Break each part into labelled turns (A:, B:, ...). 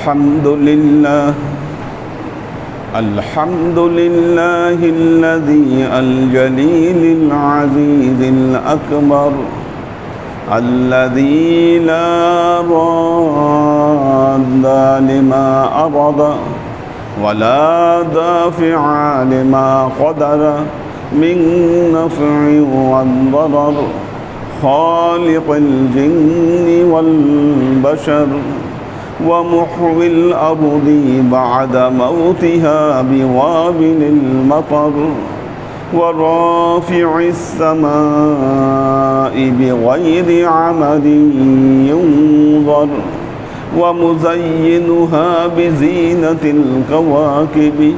A: الحمد لله الحمد لله الذي الجليل العزيز الأكبر. الذي لا راد لما أرض ولا دافع لما قدر من نفع والضرر. خالق الجن والبشر. ومحوي الأرض بعد موتها بوابل المطر ورافع السماء بغير عمد ينظر ومزينها بزينة الكواكب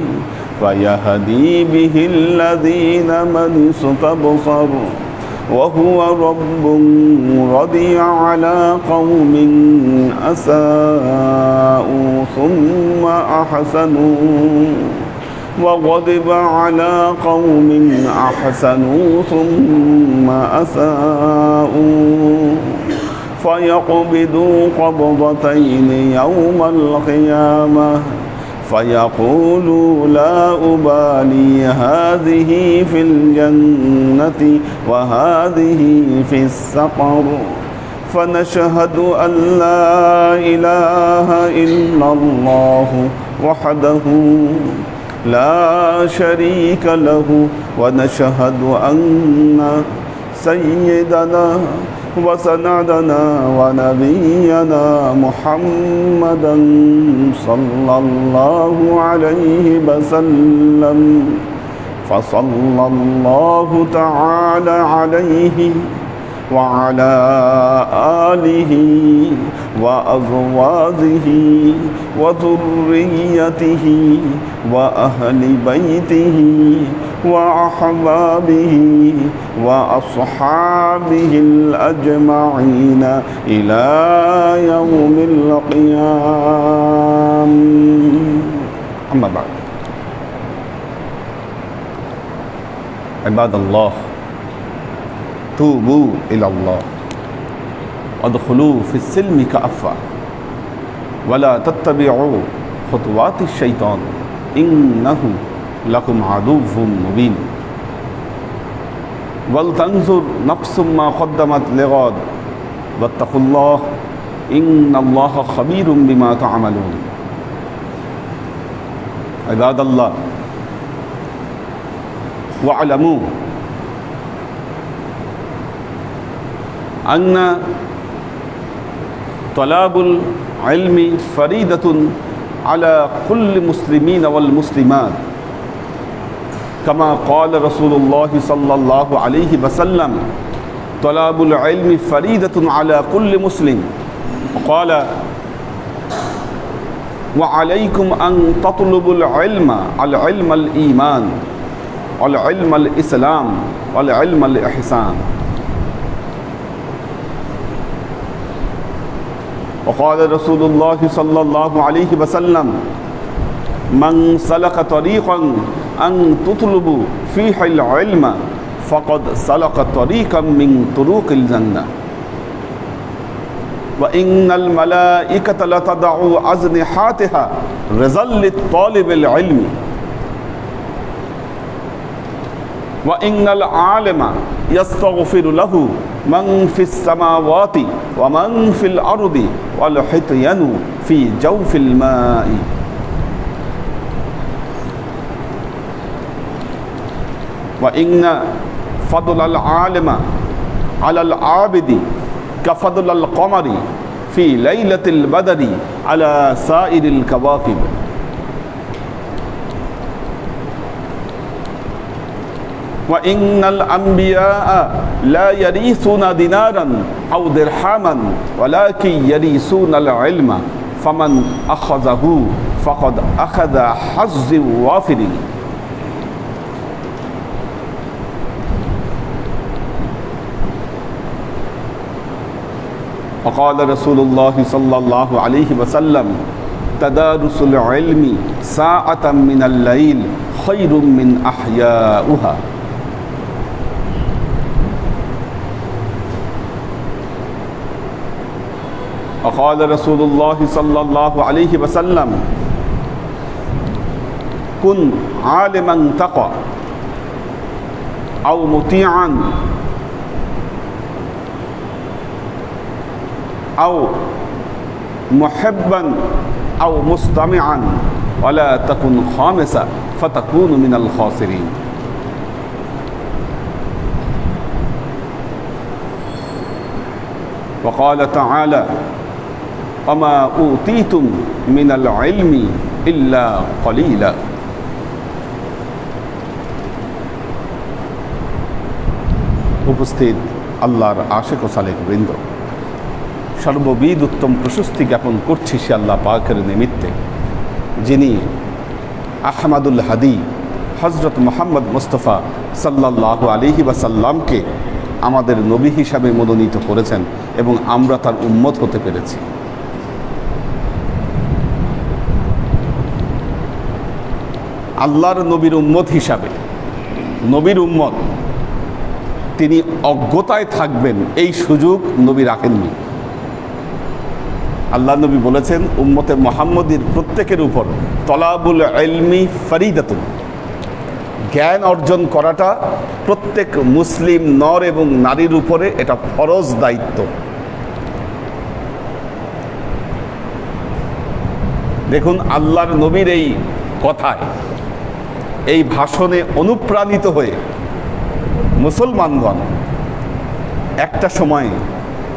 A: فيهدي به الذين من استبصر وهو رب رضي على قوم أساءوا ثم أحسنوا وغضب على قوم أحسنوا ثم أساءوا فيقبضوا قبضتين يوم القيامة فيقول لا أبالي. هذه في الجنة وهذه في السقر. فنشهد أن لا إله إلا الله وحده لا شريك له. ونشهد أن سيدنا وسندنا ونبينا محمدا صلى الله عليه وسلم. فصلى الله تعالى عليه وعلى آله وأزواجه وذريته وأهل بيته وأحبابه وأصحابه الأجمعين إلى يوم القيام. أما بعد. عباد الله توبوا إلى الله. وادخلوا في السلم كأفة ولا تتبعوا خطوات الشيطان. إنه لكم عدو مبين. ولتنظر نفس ما قدمت لغد واتقوا الله. إن الله خبير بما تعملون. عباد الله واعلموا أن طلاب العلم فريدة على كل مسلمين والمسلمات. كما قال رسول الله صلى الله عليه وسلم طلاب العلم فريدة على كل مسلم. قال وعليكم أن تطلبوا العلم العلم الإيمان والعلم الإسلام والعلم الإحسان. وقال رسول الله صلى الله عليه وسلم من سلك طريقا أن تطلب فيه العلم فقد سلك طريقا من طرق الجنة وإن الملائكة لتضع أجنحاتها رزا للطالب العلم وإن العالم يستغفر له من في السماوات ومن في الأرض والحطين في جوف الماء. وإن فضل العالم على العابد كفضل القمر في ليلة البدر على سائر الكواكب. وإن الأنبياء لا يرثون دينارا أو درهما ولكن يرثون العلم فمن أخذه فقد أخذ حظ وافر. وقال رسول الله صلى الله عليه وسلم تدارس العلم ساعة من الليل خير من أحياؤها. وقال رسول الله صلى الله عليه وسلم كن عالما تقى أو مطيعا أو محبا أو مستمعا ولا تكن خامسا فتكون من الخاسرين. وقال تعالى অমা উ তিতুম মিনাল আইলমি ইল্লা কলিলা উপস্থিত আল্লাহর আশেক সালেক বৃন্দ সর্ববিদ উত্তম প্রশস্তি জ্ঞাপন করছি সে আল্লাহ পাকের নিমিত্তে, যিনি আহমাদুল হাদি হজরত মোহাম্মদ মুস্তফা সাল্লাহ আলিহি বা সাল্লামকে আমাদের নবী হিসাবে মনোনীত করেছেন এবং আমরা তার উন্মত হতে পেরেছি। আল্লাহর নবীর উম্মত হিসাবে। নবীর উম্মত, তিনি অজ্ঞতায় থাকবেন, এই সুযোগ নবী রাখেননি। আল্লাহ নবী বলেছেন, উম্মতে মোহাম্মদীর প্রত্যেকের উপর তলাবুল এলমি ফরিদাতুন। জ্ঞান অর্জন করাটা প্রত্যেক মুসলিম নর এবং নারীর উপরে এটা ফরজ দায়িত্ব। দেখুন, আল্লাহর নবীর এই কথায় এই ভাষণে অনুপ্রাণিত হয়ে মুসলমানগণ একটা সময়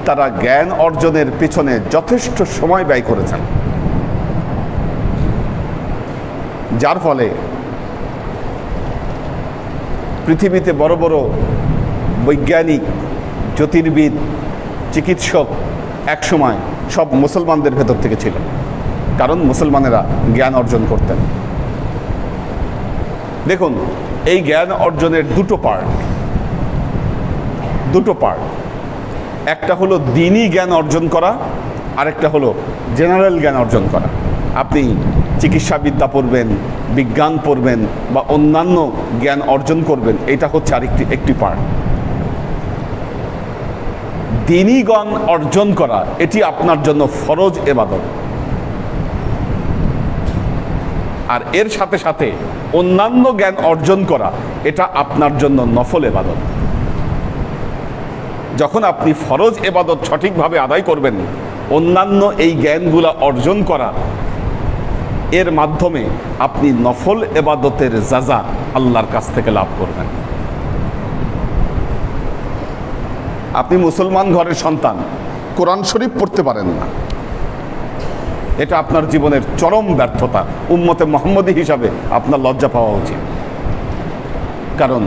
A: তারা জ্ঞান অর্জনের পিছনে যথেষ্ট সময় ব্যয় করেছেন। যার ফলে পৃথিবীতে বড় বড় বৈজ্ঞানিক, জ্যোতির্বিদ, চিকিৎসক একসময় সব মুসলমানদের ভেতর থেকে ছিল। কারণ মুসলমানেরা জ্ঞান অর্জন করতেন। দেখুন, এই জ্ঞান অর্জনের দুটো পার্ট দুটো পার্ট একটা হলো দিনই জ্ঞান অর্জন করা, আরেকটা হলো জেনারেল জ্ঞান অর্জন করা। আপনি চিকিৎসাবিদ্যা পড়বেন, বিজ্ঞান পড়বেন বা অন্যান্য জ্ঞান অর্জন করবেন, এটা হচ্ছে আরেকটি, একটি পার্ট জ্ঞান অর্জন করা, এটি আপনার জন্য ফরজ এবাদত। আর এর সাথে সাথে অন্যান্য জ্ঞান অর্জন করা, এটা আপনার জন্য নফল এবাদত। যখন আপনি ফরজ এবাদত সঠিকভাবে আদায় করবেন, অন্যান্য এই জ্ঞানগুলা অর্জন করা, এর মাধ্যমে আপনি নফল এবাদতের যাজা আল্লাহর কাছ থেকে লাভ করবেন। আপনি মুসলমান ঘরের সন্তান, কোরআন শরীফ পড়তে পারেন না। এটা আপনার জীবনের চরম ব্যর্থতা। উম্মতে মোহাম্মদী হিসাবে আপনার লজ্জা পাওয়া উচিত। কারণ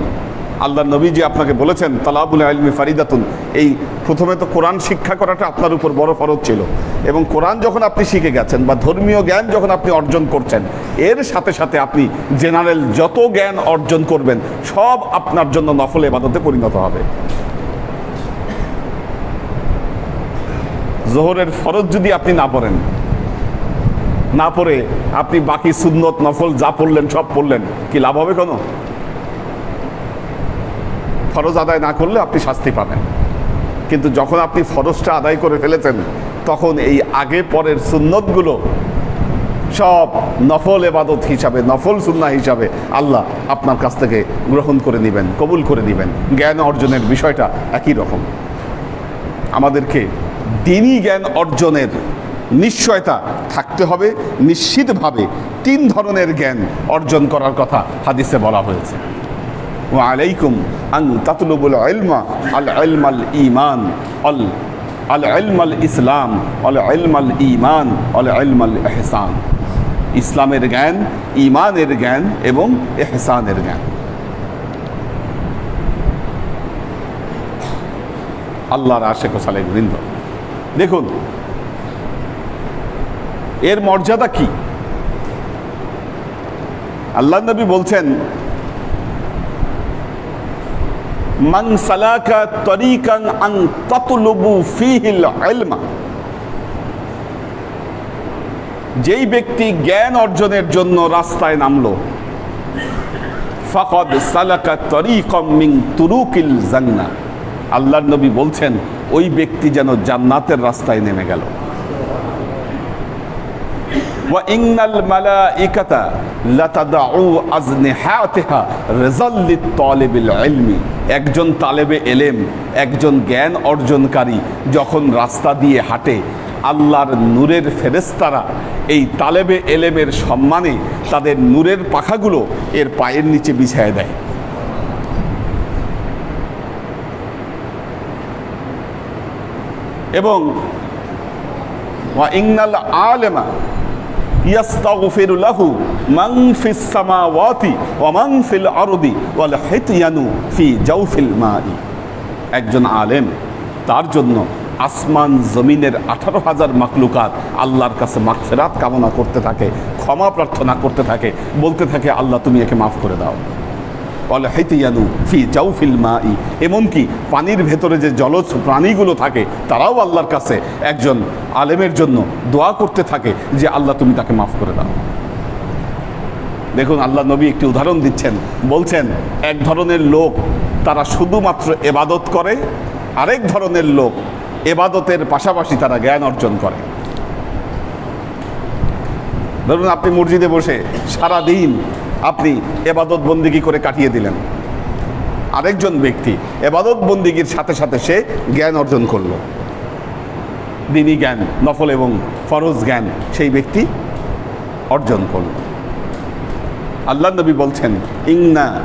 A: আল্লাহ নবীজি আপনাকে বলেছেন, তালাবুল আলমি ফারিদাতুন। এই প্রথমে তো কোরআন শিক্ষা করাটা আপনার উপর বড় ফরজ ছিল। এবং কোরআন যখন আপনি শিখে গেছেন বা ধর্মীয় জ্ঞান যখন আপনি অর্জন করছেন, এর সাথে সাথে আপনি জেনারেল যত জ্ঞান অর্জন করবেন, সব আপনার জন্য নফল এবাদতে পরিণত হবে। জোহরের ফরজ যদি আপনি না পড়েন না পড়ে আপনি বাকি সুন্নত, নফল যা পড়লেন, সব পড়লেন, কি লাভ হবে কোনো? ফরজ আদায় না করলে আপনি শাস্তি পাবেন। কিন্তু যখন আপনি ফরজটা আদায় করে ফেলেছেন, তখন এই আগে পরের সুন্নতগুলো সব নফল এবাদত হিসাবে, নফল সুন্না হিসাবে আল্লাহ আপনার কাছ থেকে গ্রহণ করে নেবেন, কবুল করে নেবেন। জ্ঞান অর্জনের বিষয়টা একই রকম। আমাদেরকে দিনই জ্ঞান অর্জনের নিশ্চয়তা থাকতে হবে, নিশ্চিতভাবে তিন ধরনের জ্ঞান অর্জন করার কথা হাদিসে বলা হয়েছে। আলাইকুম আন তাতলুবুল আলমা আল আলমাল ইমান অল, আল আলমাল ইসলাম, অল আলমাল ইমান অল আলমাল এহসান ইসলামের জ্ঞান ইমানের জ্ঞান এবং এহসানের জ্ঞান। আল্লাহর আশেখ সালেক বৃন্দ। দেখুন এর মর্যাদা কি? আল্লাহ নবী বলছেন সালাকা যেই ব্যক্তি জ্ঞান অর্জনের জন্য রাস্তায় নামলো, ফাকদ সালাকা তুরুকিল নবী বলছেন, ওই ব্যক্তি যেন জান্নাতের রাস্তায় নেমে গেল। একজন তালেবে এলেম, একজন জ্ঞান অর্জনকারী যখন রাস্তা দিয়ে হাঁটে, আল্লাহর নূরের ফেরেস্তারা এই তালেবে এলেমের সম্মানে তাদের নূরের পাখাগুলো এর পায়ের নিচে বিছায় দেয়। এবং ওয়া ইন্নাল আলেমা ওয়া ফি একজন আলেম, তার জন্য আসমান জমিনের আঠারো হাজার মাকলুকাত আল্লাহর কাছে মাকফেরাত কামনা করতে থাকে, ক্ষমা প্রার্থনা করতে থাকে, বলতে থাকে, আল্লাহ, তুমি একে মাফ করে দাও। অল ফি জাউফিল মাই। এমনকি পানির ভেতরে যে জলজ প্রাণীগুলো থাকে, তারাও আল্লাহর কাছে একজন আলেমের জন্য দোয়া করতে থাকে যে, আল্লাহ, তুমি তাকে মাফ করে দাও। দেখুন, আল্লাহ নবী একটি উদাহরণ দিচ্ছেন। বলছেন, এক ধরনের লোক তারা শুধুমাত্র এবাদত করে, আরেক ধরনের লোক এবাদতের পাশাপাশি তারা জ্ঞান অর্জন করে। ধরুন, আপনি মসজিদে বসে সারা দিন আপনি এবাদত বন্দিগি করে কাটিয়ে দিলেন। আরেকজন ব্যক্তি এবাদত বন্দিগির সাথে সাথে সে জ্ঞান অর্জন করল। দিনী জ্ঞান, নফল এবং ফরজ জ্ঞান সেই ব্যক্তি অর্জন করল। আল্লাহ নবী বলছেন, ইন্না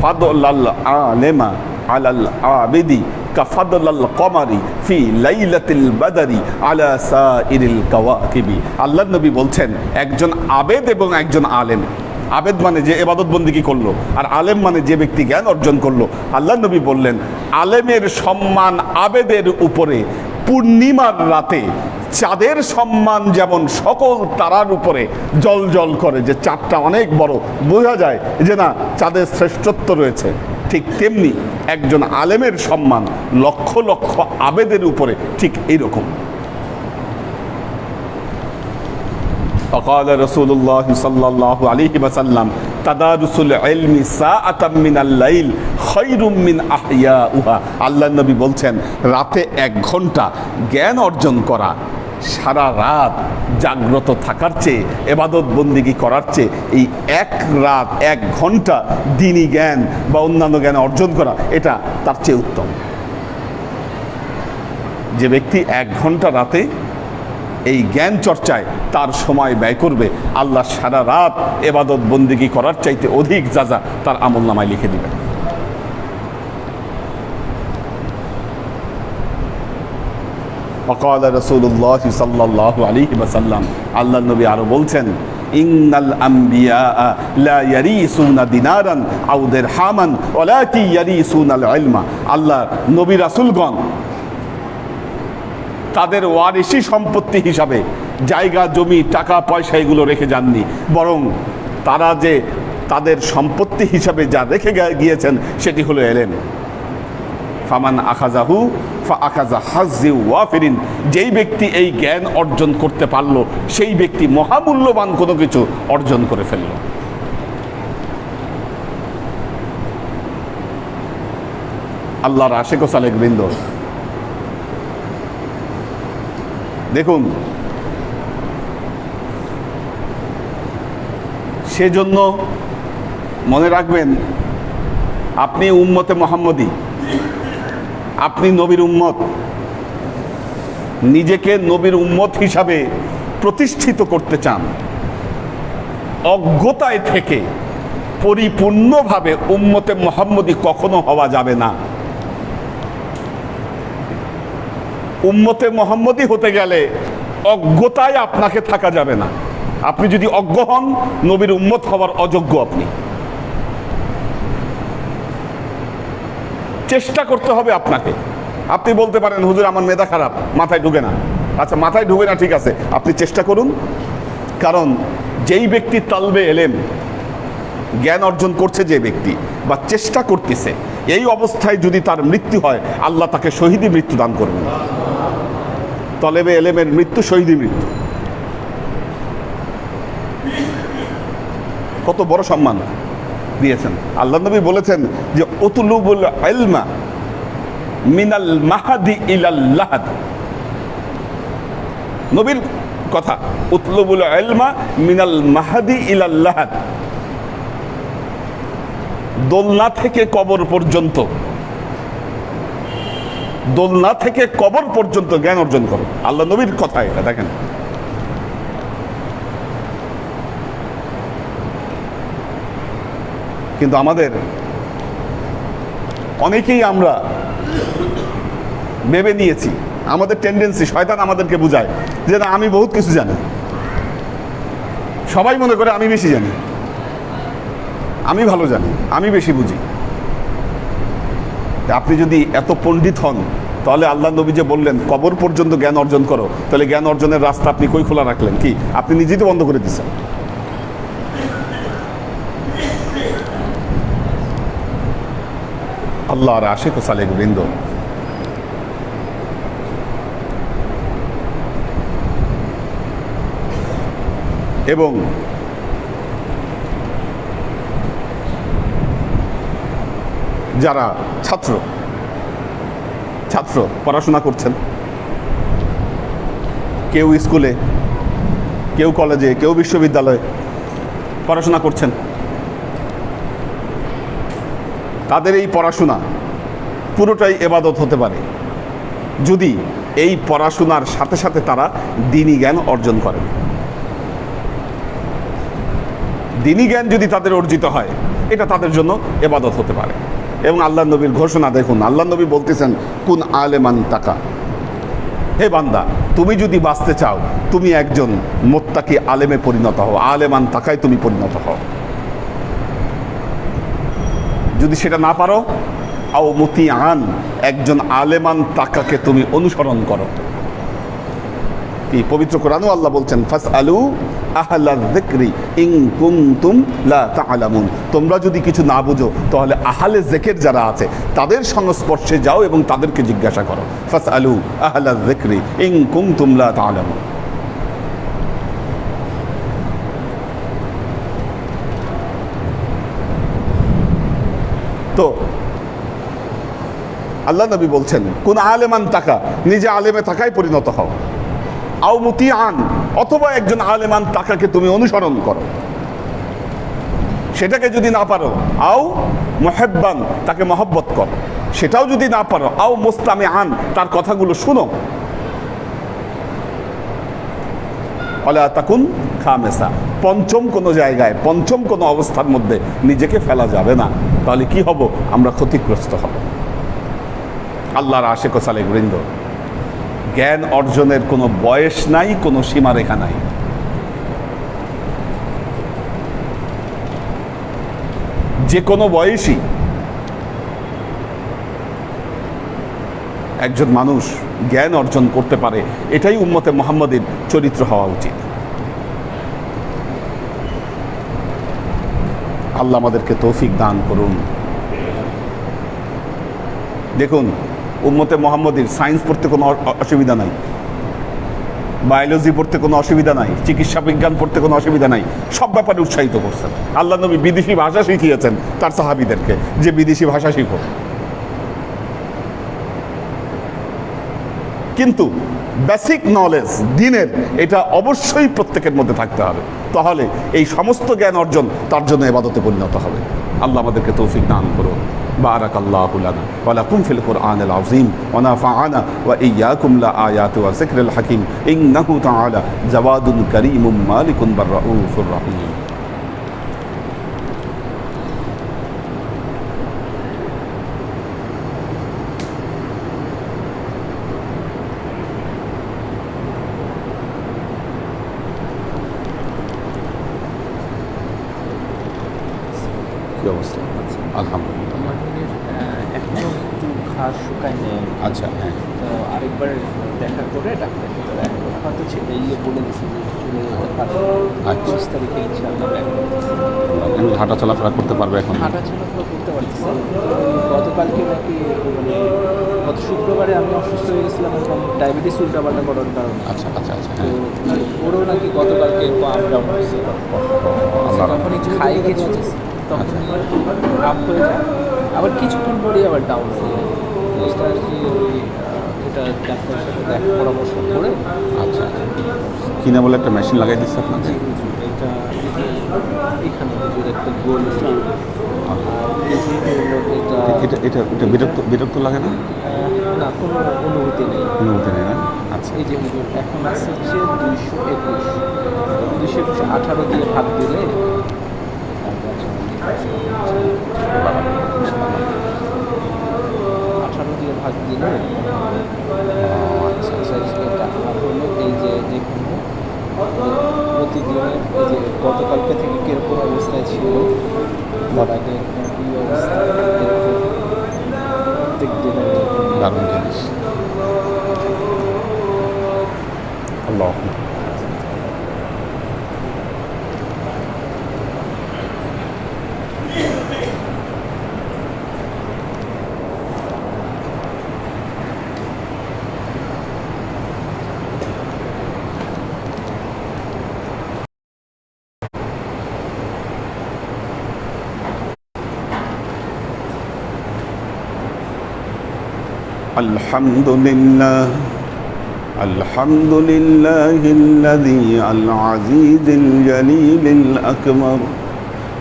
A: ফাদলাল আলেমা আলাল আবেদি কাফাদলাল কমারি ফি লাইলাতিল বাদারি আলা সাইরিল কাওয়াকিবি। আল্লাহ নবী বলছেন, একজন আবেদ এবং একজন আলেম। আবেদ মানে যে এবাদত বন্দিকি করল? আর আলেম মানে যে ব্যক্তি জ্ঞান অর্জন করল। আল্লাহ নবী বললেন, আলেমের সম্মান আবেদের উপরে, পূর্ণিমার রাতে চাঁদের সম্মান যেমন সকল তারার উপরে জল জল করে। যে চাঁদটা অনেক বড়, বোঝা যায় যে না, চাঁদের শ্রেষ্ঠত্ব রয়েছে। ঠিক তেমনি একজন আলেমের সম্মান লক্ষ লক্ষ আবেদের উপরে ঠিক এইরকম। فقال رسول الله صلى الله عليه وسلم تدارس العلم ساعة من الليل خير من أحياؤها আল্লাহ নবী বলছেন রাতে এক ঘন্টা জ্ঞান অর্জন করা সারা রাত জাগ্রত থাকার চেয়ে এবাদত বন্দিগি করার চেয়ে এই এক রাত এক ঘন্টা দিনী জ্ঞান বা অন্যান্য জ্ঞান অর্জন করা এটা তার চেয়ে উত্তম যে ব্যক্তি এক ঘন্টা রাতে এই জ্ঞান চর্চায় তার সময় ব্যয় করবে। আল্লাহ সারা রাত এবাদত বন্দিগি করার চাইতে অধিক যা তার আমল নামায় লিখে দিবেন। অকাল রসুল্লাহ সাল্লাহ আলী বাসাল্লাম আল্লাহ নবী আরও বলছেন, ইন্নাল আম্বিয়া লা ইয়ারিসুনা দিনারান আও দিরহামান ওয়ালাকি ইয়ারিসুনাল ইলমা। আল্লাহ নবী রাসূলগণ তাদের ওয়ারিসি সম্পত্তি হিসাবে জায়গা, জমি, টাকা, পয়সা এগুলো রেখে যাননি। বরং তারা যে তাদের সম্পত্তি হিসাবে যা রেখে গিয়েছেন, সেটি হলো এলেন। ফামান আখাজাহু ফা আখাজা হাজি ওয়াফিরিন। যেই ব্যক্তি এই জ্ঞান অর্জন করতে পারল, সেই ব্যক্তি মহামূল্যবান কোনো কিছু অর্জন করে ফেলল। আল্লাহর আশেক সালেক বৃন্দ দেখুন। সেজন্য মনে রাখবেন, আপনি উম্মতে মোহাম্মদী, আপনি নবীর উম্মত। নিজেকে নবীর উম্মত হিসাবে প্রতিষ্ঠিত করতে চান। অজ্ঞতায় থেকে পরিপূর্ণভাবে উম্মতে মোহাম্মদী কখনো হওয়া যাবে না। উম্মতে মোহাম্মদী হতে গেলে অজ্ঞতায় আপনাকে থাকা যাবে না। আপনি যদি অজ্ঞ হন, নবীর উম্মত হওয়ার অযোগ্য আপনি। চেষ্টা করতে হবে আপনাকে। আপনি বলতে পারেন, হুজুর, আমার মেধা খারাপ, মাথায় ঢুকে না। আচ্ছা মাথায় ঢুকে না, ঠিক আছে। আপনি চেষ্টা করুন। কারণ যেই ব্যক্তি তালবে এলেম, জ্ঞান অর্জন করছে যে ব্যক্তি বা চেষ্টা করতেছে, এই অবস্থায় যদি তার মৃত্যু হয়, আল্লাহ তাকে শহীদি মৃত্যু দান করবেন। তলেবে এলেমের মৃত্যু শহীদি মৃত্যু কত বড় সম্মান দিয়েছেন। আল্লাহ নবী বলেছেন যে অতুলুবুল ইলমা মিনাল মাহাদি ইলাল নবীর কথা, উতলুবুল এলমা মিনাল মাহাদি ইলাল্লাহাদ দোলনা থেকে কবর পর্যন্ত দোলনা থেকে কবর পর্যন্ত জ্ঞান অর্জন করো। আল্লাহ নবীর কথা এটা, দেখেন। কিন্তু আমাদের অনেকেই আমরা ভেবে নিয়েছি, আমাদের টেন্ডেন্সি শয়তান আমাদেরকে বুঝায় যে না, আমি বহুত কিছু জানি। সবাই মনে করে আমি বেশি জানি। আমি ভালো জানি, আমি বেশি বুঝি। আপনি যদি এত পণ্ডিত হন, তাহলে আল্লাহ নবী যে বললেন, কবর পর্যন্ত জ্ঞান অর্জন করো, তাহলে জ্ঞান অর্জনের রাস্তা আপনি কই খোলা রাখলেন? কি? আপনি নিজেই তো বন্ধ করে দিচ্ছেন আল্লাহর আশেক ও সালেক বৃন্দ। এবং যারা ছাত্র ছাত্র পড়াশোনা করছেন, কেউ স্কুলে, কেউ কলেজে, কেউ বিশ্ববিদ্যালয়ে পড়াশোনা করছেন, তাদের এই পড়াশোনা পুরোটাই এবাদত হতে পারে। যদি এই পড়াশোনার সাথে সাথে তারা দিনী জ্ঞান অর্জন করেন। দিনী জ্ঞান যদি তাদের অর্জিত হয়, এটা তাদের জন্য এবাদত হতে পারে। এবং আল্লাহ নবীর ঘোষণা দেখুন। আল্লাহ নবী বলতেছেন, কোন আলেমান তাকা। হে বান্দা, তুমি যদি বাঁচতে চাও, তুমি একজন মোত্তাকি আলেমে পরিণত হও। আলেমান তাকায় তুমি পরিণত হও। যদি সেটা না পারো, আও মতি আন একজন আলেমান তাকাকে তুমি অনুসরণ করো। কি? পবিত্র কোরআনও আল্লাহ বলছেন ফাস আলু আহলা যিকরি ইন কুনতুম লা তাআলামুন তোমরা যদি কিছু না বুঝো, তাহলে আহলে জেকের যারা আছে, তাদের সংস্পর্শে যাও এবং তাদেরকে জিজ্ঞাসা করো ফাস আলু আহলা যিকরি ইন কুনতুম লা তাআলামুন তো, আল্লাহ নবী বলছেন, কোন আলেমান টাকা নিজে আলেমে থাকায় পরিণত হও। আও মুতি আন অথবা একজন আলেমান তাকাকে তুমি অনুসরণ করো। সেটাকে যদি না পারো, আও মোহেব্বান, তাকে মহব্বত করো। সেটাও যদি না পারো, আও মোস্তামে আন তার কথাগুলো শুনো। তাকুন খামেসা, পঞ্চম কোনো জায়গায়, পঞ্চম কোনো অবস্থার মধ্যে নিজেকে ফেলা যাবে না। তাহলে কি হব? আমরা ক্ষতিগ্রস্ত হব। আল্লাহর আশেক সালেক বৃন্দ। জ্ঞান অর্জনের কোনো বয়স নাই, কোনো সীমারেখা নাই। যে কোনো বয়সী একজন মানুষ জ্ঞান অর্জন করতে পারে, এটাই উম্মতে মোহাম্মদের চরিত্র হওয়া উচিত। আল্লাহ আমাদেরকে তৌফিক দান করুন। দেখুন উম্মতে মোহাম্মদীর সায়েন্স পড়তে কোনো অসুবিধা নাই। বায়োলজি পড়তে কোনো অসুবিধা নাই। চিকিৎসা বিজ্ঞান পড়তে কোনো অসুবিধা নাই। সব ব্যাপারে উৎসাহিত করছেন। আল্লাহ নবী বিদেশি ভাষা শিখিয়েছেন তার সাহাবিদেরকে যে বিদেশি ভাষা শিখো। কিন্তু বেসিক নলেজ দিনের, এটা অবশ্যই প্রত্যেকের মধ্যে থাকতে হবে। তাহলে এই সমস্ত জ্ঞান অর্জন তার জন্য এবাদতে পরিণত হবে। আল্লাহ আমাদেরকে তৌফিক দান করুন। بارك الله لنا. ولكم في القرآن العظيم ونفعنا وإياكم لآيات وذكر الحكيم. إنه تعالى جواد كريم مالك بالرؤوف الرحيم.
B: ঘাস শুকায় নেই।
A: আচ্ছা হ্যাঁ।
B: তো আরেকবার দেখা করে ডাক্তার হয়তো ছেলে ইয়ে বলে দিচ্ছে যে চলে যেতে পারে।
A: আচ্ছা।
B: পঁচিশ তারিখে ইনশাআল্লাহ ব্যাক
A: হাঁটা চলাফেরা করতে পারবে এখন?
B: হাঁটা চলাফেরা করতে পারতেছে। গতকালকে নাকি মানে গত শুক্রবারে আমি অসুস্থ হয়ে গেছিলাম এবং ডায়াবেটিস উল্টাপাল্টা করার কারণে।
A: আচ্ছা আচ্ছা আচ্ছা
B: তো
A: হ্যাঁ।
B: ওরও নাকি গতকালকে আপ ডাউন তখনই খাই কিছু তখন আপ হয়ে যায়। আবার কিছুক্ষণ পরেই আবার ডাউন হয়ে যায়। আর কি ওই, এটা ডাক্তারের সাথে দেখা পরামর্শ করে
A: আচ্ছা কিনা বলে একটা মেশিন লাগাই দিচ্ছে আপনাকে
B: এটা এখানে একটা গোল ইসলাম এটা
A: এটা বিরক্ত বিরক্ত লাগে না
B: না কোনো অনুভূতি নেই
A: অনুমতি নেই না আচ্ছা
B: এই যে এখন আছে হচ্ছে দুইশো একুশ দুইশো একুশ আঠারো দিয়ে ভাগ দিলে ভাগ দিলে আচ্ছা আচ্ছা এই যে যেখানে প্রতিদিনের যে গতকালকে থেকে কীরকম অবস্থায় ছিল, তার আগে অবস্থা প্রত্যেক দিনের
A: দারুণ জিনিস। الحمد لله الحمد لله الذي العزيز الجليل الأكبر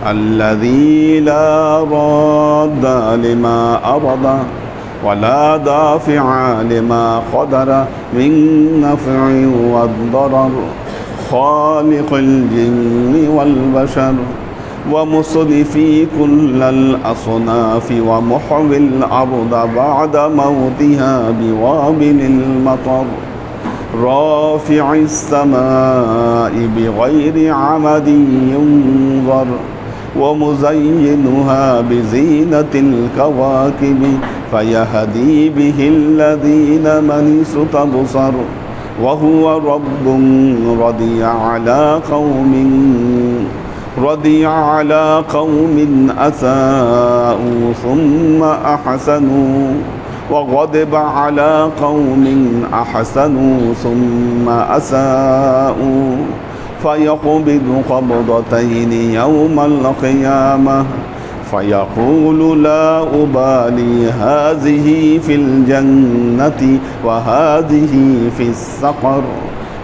A: الذي لا راد لما أرض ولا دافع لما قدر من نفع والضرر خالق الجن والبشر. ومصرفي كل الأصناف ومحوي الأرض بعد موتها بوابل المطر. رافع السماء بغير عمد ينظر ومزينها بزينة الكواكب فيهدي به الذين من استبصر. وهو رب رضي على قوم رضي على قوم أساءوا ثم أحسنوا وغضب على قوم أحسنوا ثم أساءوا فيقبض قبضتين يوم القيامة فيقول لا أبالي هذه في الجنة وهذه في السقر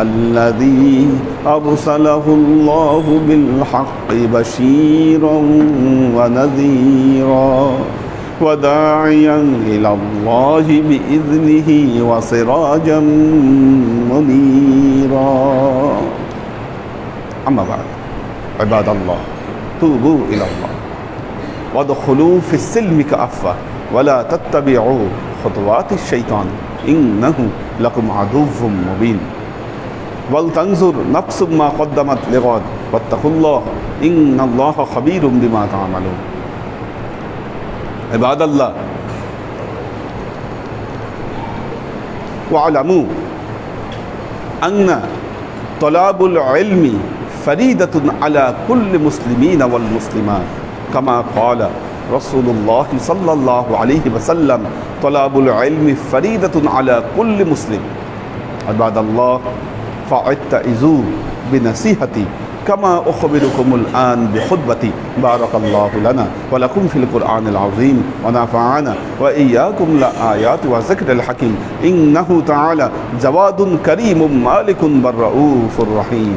A: الذي أرسله الله بالحق بشيرا ونذيرا وداعيا إلى الله بإذنه وسراجا منيرا. أما بعد عباد الله توبوا إلى الله. وادخلوا في السلم كأفة ولا تتبعوا خطوات الشيطان. إنه لكم عدو مبين. ولتنظر نفس ما قدمت لغد واتقوا الله إن الله خبير بما تعملون عباد الله واعلموا أن طلاب العلم فريدة على كل مسلمين والمسلمات كما قال رسول الله صلى الله عليه وسلم طلاب العلم فريدة على كل مسلم عباد الله فاعتئذوا بنصيحتي كما أخبركم الآن بخطبتي. بارك الله لنا ولكم في القرآن العظيم ونفعنا وإياكم لآيات وذكر الحكيم. إنه تعالى جواد كريم مالك بالرؤوف الرحيم.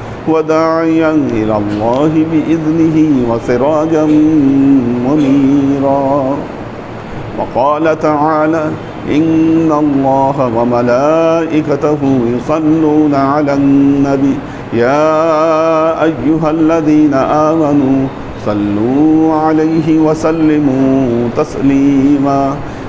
A: وداعيا إلى الله بإذنه وسراجا منيرا. وقال تعالى إن الله وملائكته يصلون على النبي يا أيها الذين آمنوا صلوا عليه وسلموا تسليما.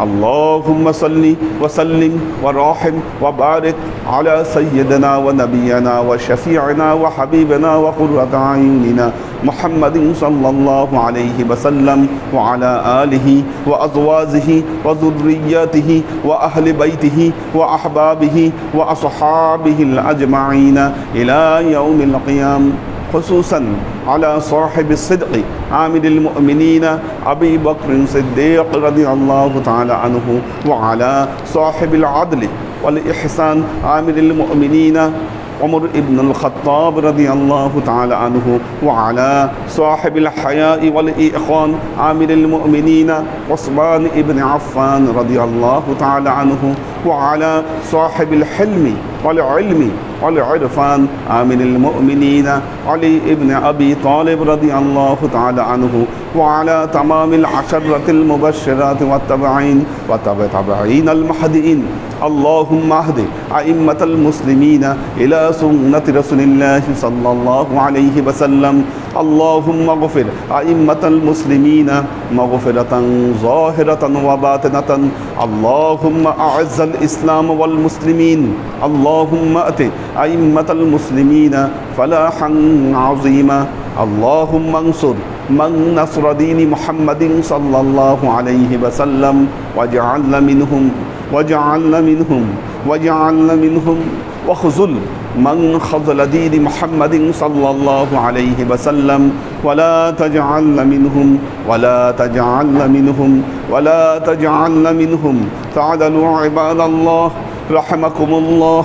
A: اللهم صل وسلم وراحم وبارك على سيدنا ونبينا وشفيعنا وحبيبنا وقرة أعيننا محمد صلى الله عليه وسلم وعلى آله وأزواجه وذرياته وأهل بيته وأحبابه وأصحابه الأجمعين إلى يوم القيامة خصوصا على صاحب الصدق. عامل المؤمنين أبي بكر صديق رضي الله تعالى عنه وعلى صاحب العدل والإحسان. عامل المؤمنين عمر بن الخطاب رضي الله تعالى عنه وعلى صاحب الحياء والإيقان عامل المؤمنين عثمان بن عفان رضي الله تعالى عنه وعلى صاحب الحلم والعلم والعرفان آمن المؤمنين علي بن أبي طالب رضي الله تعالى عنه وعلى تمام العشرة المبشرات والتبعين وتبع تبعين المهديين اللهم اهد أئمة المسلمين إلى سنة رسول الله صلى الله عليه وسلم اللهم اغفر أئمة المسلمين مغفرة ظاهرة وباطنة. اللهم أعز الإسلام والمسلمين. اللهم أت أئمة المسلمين فلاحا عظيما. اللهم انصر من نصر دين محمد صلى الله عليه وسلم. واجعلنا منهم واجعلنا منهم واجعلنا منهم. واخذل من خذل دين محمد صلى الله عليه وسلم ولا تجعلنا منهم ولا تجعلنا منهم ولا تجعلنا منهم. تعدلوا عباد الله رحمكم الله.